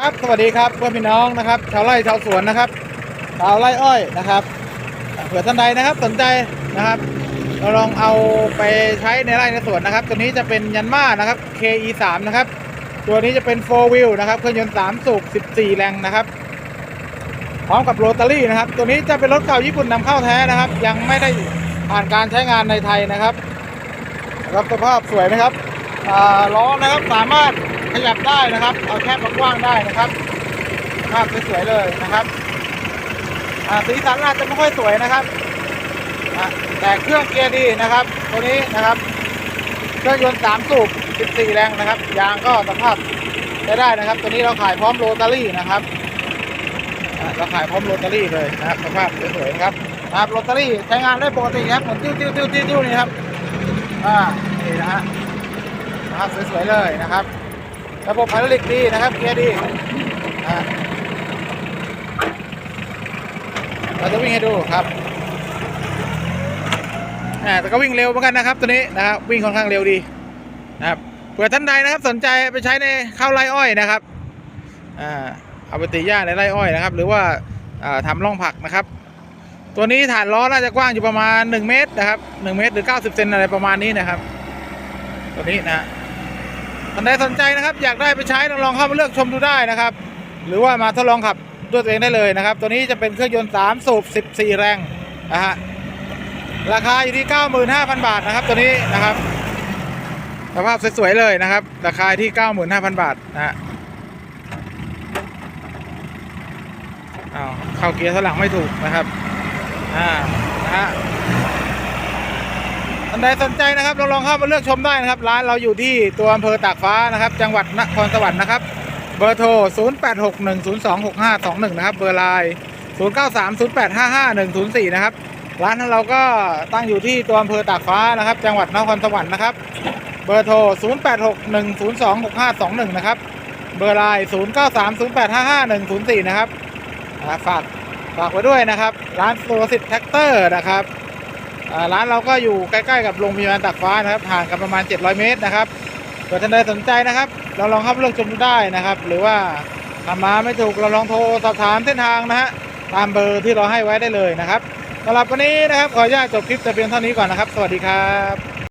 ครับสวัสดีครับเพื่อนพี่น้องนะครับ ชาวไร่ชาวสวนนะครับชาวไร่อ้อยนะครับเผื่อท่านใดนะครับสนใจนะครับเราลองเอาไปใช้ในไร่ในสวนนะครับ ตัวนี้จะเป็นยันมานะครับ KE 3 นะครับ ตัวนี้จะเป็น4 wheel นะครับเครื่องยนต์3สูบ14 แรงนะครับพร้อมกับโรตารี่นะครับ ตัวนี้จะเป็นรถเก่าญี่ปุ่นนำเข้าแท้นะครับ ยังไม่ได้ผ่านการใช้งานในไทยนะครับรับสภาพสวยไหมครับล้อนะครับสามารถ ขยับได้นะครับ เอาแคบกว้างได้นะครับ ภาพสวยๆเลยนะครับสีสันอาจจะไม่ค่อยสวยนะครับแต่เครื่องเกียร์ดีนะครับ ตัวนี้นะครับ เครื่องยนต์3สูบ14 แรงนะครับ ยางก็สภาพใช้ได้นะครับ ตัวนี้เราขายพร้อมโรตารี่นะครับเราขายพร้อมโรตารี่เลยนะครับสภาพสวยๆนะครับครับโรตารี่ใช้งานได้ปกติครับเหมือนติ้วติ้วติ้วติ้วติ้วนี่ครับอ่านี่นะฮะนะครับสวยๆเลยนะครับ ระบบไฮดรอลิกดีนะครับเกียร์ดีอ่าเราจะวิ่งให้ดูครับอ่าแต่ก็วิ่งเร็วเหมือนกันนะครับตัวนี้นะครับวิ่งค่อนข้างเร็วดีนะครับเผื่อท่านใดนะครับสนใจไปใช้ในข้าวไร่อ้อยนะครับอ่าเอาไปตีหญ้าในไร่อ้อยนะครับ หรือว่าอ่าทำร่องผักนะครับ ตัวนี้ฐานล้อน่าจะกว้างอยู่ประมาณ 1 เมตรนะครับ1เมตรหรือ 90 เซนอะไรประมาณนี้นะครับ ตัวนี้นะ ท่านใดสนใจนะครับ อยากได้ไปใช้ลองลองเข้ามาเลือกชมดูได้นะครับ หรือว่ามาทดลองขับด้วยตัวเองได้เลยนะครับ ตัวนี้จะเป็นเครื่องยนต์ 3 สูบ 14 แรงนะฮะราคาอยู่ที่ 95,000 บาทนะครับ ตัวนี้นะครับสภาพสวยๆเลยนะครับ ราคาที่ 95,000 บาทนะฮะอ้าวเข้าเกียร์ถอยหลังไม่ถูกนะครับอ่านะฮะ ท่านใดสนใจนะครับลองลองเข้ามาเลือกชมได้นะครับ ร้านเราอยู่ที่ตัวอำเภอตากฟ้านะครับ จังหวัดนครสวรรค์นะครับ เบอร์โทร 0861026521 นะครับ เบอร์ไลน์0930855104 นะครับ ร้านของเราก็ตั้งอยู่ที่ตัวอำเภอตากฟ้านะครับ จังหวัดนครสวรรค์นะครับ เบอร์โทร 0861026521 นะครับ เบอร์ไลน์0930855104 นะครับฝากฝากไว้ด้วยนะครับ ร้านโซสิตแท็กเตอร์นะครับ ร้านเราก็อยู่ใกล้ๆกับโรงพยาบาลตากฟ้านะครับห่างกันประมาณ 700 เมตรนะครับเกิดท่านใดสนใจนะครับ เราลองเข้าเลือกชมได้นะครับ หรือว่าทำมาไม่ถูกเราลองโทรสอบถามเส้นทางนะฮะตามเบอร์ที่เราให้ไว้ได้เลยนะครับสำหรับวันนี้นะครับขออนุญาตจบคลิปแต่เพียงเท่านี้ก่อนนะครับ สวัสดีครับ